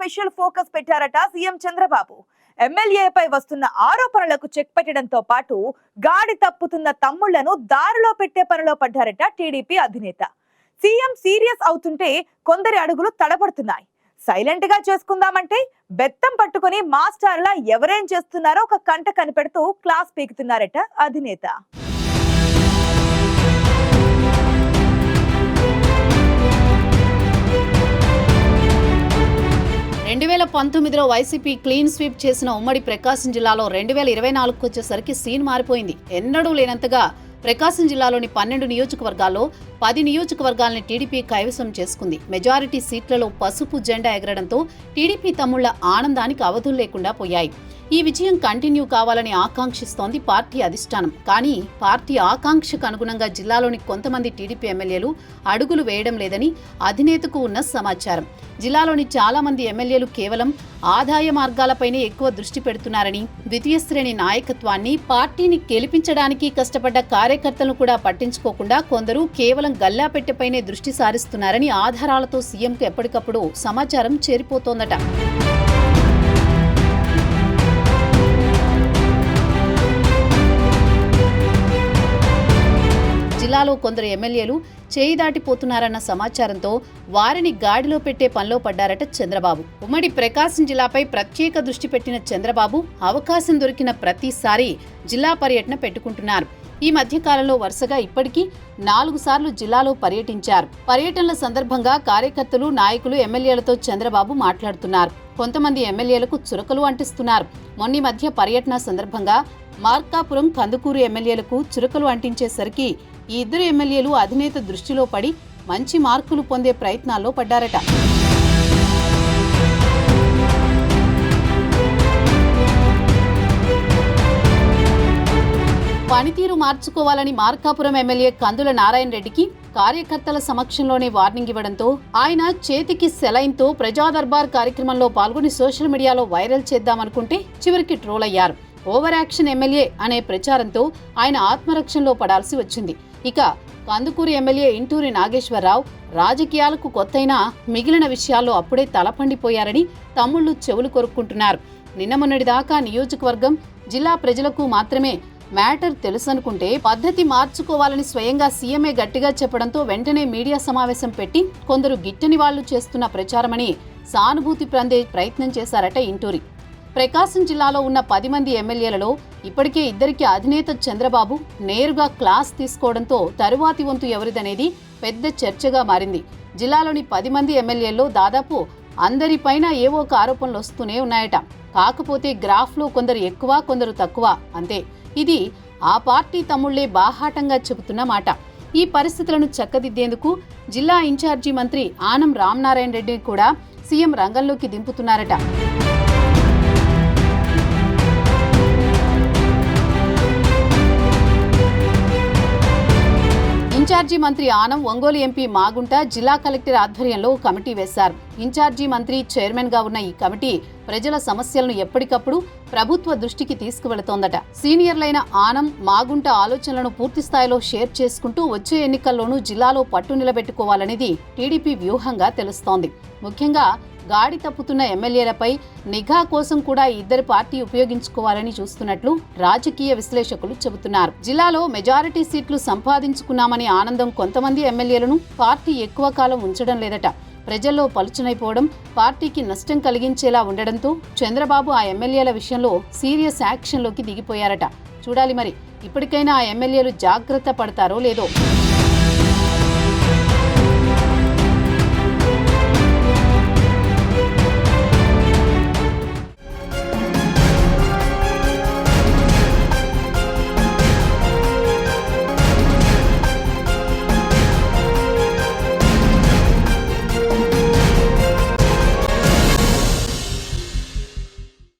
Special focus పెట్టారట CM Chandrababu. ఎమ్మెల్యేపై వస్తున్న ఆరోపణలకు చెక్ పెట్టడంతో పాటు గాడి తప్పుతున్న తమ్ముళ్ళను దారిలో పెట్టే పనిలో పడ్డారట టీడీపీ అధినేత. సీఎం సీరియస్ అవుతుంటే కొందరి అడుగులు తడబడుతున్నాయి. సైలెంట్గా చేసుకుందామంటే బెత్తం పట్టుకొని మాస్టర్లా ఎవరేం చేస్తున్నారో ఒక కంట కనిపెడుతూ క్లాస్ పీకుతున్నారట అధినేత. పంతొమ్మిదిలో వైసీపీ క్లీన్ స్వీప్ చేసిన ఉమ్మడి ప్రకాశం జిల్లాలో రెండు వేల ఇరవై నాలుగుకు వచ్చేసరికి సీన్ మారిపోయింది. ఎన్నడూ లేనంతగా ప్రకాశం జిల్లాలోని పన్నెండు నియోజకవర్గాల్లో పది నియోజకవర్గాల్ని టీడీపీ కైవసం చేసుకుంది. మెజారిటీ సీట్లలో పసుపు జెండా ఎగరడంతో టీడీపీ తమ్ముళ్ళ ఆనందానికి అవధులు లేకుండా పోయాయి. ఈ విజయం కంటిన్యూ కావాలని ఆకాంక్షిస్తోంది పార్టీ అధిష్టానం. కానీ పార్టీ ఆకాంక్షకు అనుగుణంగా జిల్లాలోని కొంతమంది టీడీపీ ఎమ్మెల్యేలు అడుగులు వేయడం లేదని అధినేతకు ఉన్న సమాచారం. జిల్లాలోని చాలామంది ఎమ్మెల్యేలు కేవలం ఆదాయ మార్గాలపైనే ఎక్కువ దృష్టి పెడుతున్నారని ద్వితీయ శ్రేణి నాయకత్వాన్ని పార్టీని గెలిపించడానికి కష్టపడ్డ కార్యకర్తలను కూడా పట్టించుకోకుండా కొందరు కేవలం గల్లాపెట్టెపైనే దృష్టి సారిస్తున్నారని ఆధారాలతో సీఎంకు ఎప్పటికప్పుడు సమాచారం చేరిపోతోందట. జిల్లాలో కొందరు ఎమ్మెల్యేలు చేయి దాటిపోతున్నారన్న సమాచారంతో వారిని గాడిలో పెట్టే పనిలో పడ్డారట చంద్రబాబు. ఉమ్మడి ప్రకాశం జిల్లాపై ప్రత్యేక దృష్టి పెట్టిన చంద్రబాబు అవకాశం దొరికిన ప్రతిసారి జిల్లా పర్యటన పెట్టుకుంటున్నారు. ఈ మధ్యకాలంలో వరుసగా ఇప్పటికీ నాలుగు సార్లు జిల్లాలో పర్యటించారు. పర్యటనల సందర్భంగా కార్యకర్తలు నాయకులు ఎమ్మెల్యేలతో చంద్రబాబు మాట్లాడుతున్నారు. కొంతమంది ఎమ్మెల్యేలకు చురకలు అంటిస్తున్నారు. మొన్న మధ్య పర్యటన సందర్భంగా మార్కాపురం కందుకూరు ఎమ్మెల్యేలకు చురకలు అంటించేసరికి ఈ ఇద్దరు ఎమ్మెల్యేలు అధినేత దృష్టిలో పడి మంచి మార్కులు పొందే ప్రయత్నాల్లో పడ్డారట. పనితీరు మార్చుకోవాలని మార్కాపురం ఎమ్మెల్యే కందుల నారాయణ రెడ్డికి కార్యకర్తల సమక్షంలోనే వార్నింగ్ ఇవ్వడంతో ఆయన చేతికి సెలైన్తో ప్రజా దర్బార్ కార్యక్రమంలో పాల్గొని సోషల్ మీడియాలో వైరల్ చేద్దామనుకుంటే చివరికి ట్రోల్ అయ్యారు. ఓవర్ యాక్షన్ ఎమ్మెల్యే అనే ప్రచారంతో ఆయన ఆత్మరక్షణలో పడాల్సి వచ్చింది. ఇక కందుకూరు ఎమ్మెల్యే ఇంటూరి నాగేశ్వరరావు రాజకీయాలకు కొత్తైనా మిగిలిన విషయాల్లో అప్పుడే తలపండిపోయారని తమ్ముళ్ళు చెవులు కొరుక్కుంటున్నారు. నిన్న మొన్నటిదాకా నియోజకవర్గం జిల్లా ప్రజలకు మాత్రమే మ్యాటర్ తెలుసనుకుంటే పద్ధతి మార్చుకోవాలని స్వయంగా సీఎంఏ గట్టిగా చెప్పడంతో వెంటనే మీడియా సమావేశం పెట్టి కొందరు గిట్టని వాళ్ళు చేస్తున్న ప్రచారమని సానుభూతి పొందే ప్రయత్నం చేశారట ఇంటూరి. ప్రకాశం జిల్లాలో ఉన్న పది మంది ఎమ్మెల్యేలలో ఇప్పటికే ఇద్దరికి అధినేత చంద్రబాబు నేరుగా క్లాస్ తీసుకోవడంతో తరువాతి వంతు ఎవరిదనేది పెద్ద చర్చగా మారింది. జిల్లాలోని పది మంది ఎమ్మెల్యేల్లో దాదాపు అందరిపైన ఏవో ఒక ఆరోపణలు వస్తూనే ఉన్నాయట. కాకపోతే గ్రాఫ్లో కొందరు ఎక్కువ కొందరు తక్కువ. అంతే. ఇది ఆ పార్టీ తమ్ముళ్ళే బాహాటంగా చెబుతున్న మాట. ఈ పరిస్థితులను చక్కదిద్దేందుకు జిల్లా ఇన్ఛార్జి మంత్రి ఆనం రామనారాయణ రెడ్డిని కూడా సీఎం రంగంలోకి దింపుతున్నారట. ఇన్ఛార్జీ మంత్రి ఆనం ఒంగోలు ఎంపీ మాగుంట జిల్లా కలెక్టర్ ఆధ్వర్యంలో కమిటీ వేశారు. ఇన్ఛార్జీ మంత్రి చైర్మన్గా ఉన్న ఈ కమిటీ ప్రజల సమస్యలను ఎప్పటికప్పుడు ప్రభుత్వ దృష్టికి తీసుకువెళుతోందట. సీనియర్లైన ఆనం మాగుంట ఆలోచనలను పూర్తి స్థాయిలో షేర్ చేసుకుంటూ వచ్చే ఎన్నికల్లోనూ జిల్లాలో పట్టు నిలబెట్టుకోవాలనేది టీడీపీ వ్యూహంగా తెలుస్తోంది. ముఖ్యంగా గాడి తప్పుతున్న ఎమ్మెల్యేలపై నిఘా కోసం కూడా ఇద్దరు పార్టీ ఉపయోగించుకోవాలని చూస్తున్నట్లు రాజకీయ విశ్లేషకులు చెబుతున్నారు. జిల్లాలో మెజారిటీ సీట్లు సంపాదించుకున్నామని ఆనందం కొంతమంది ఎమ్మెల్యేలను పార్టీ ఎక్కువ కాలం ఉంచడం లేదట. ప్రజల్లో పలుచనైపోవడం పార్టీకి నష్టం కలిగించేలా ఉండడంతో చంద్రబాబు ఆ ఎమ్మెల్యేల విషయంలో సీరియస్ యాక్షన్లోకి దిగిపోయారట. చూడాలి మరి ఇప్పటికైనా ఆ ఎమ్మెల్యేలు జాగ్రత్త పడతారో లేదో.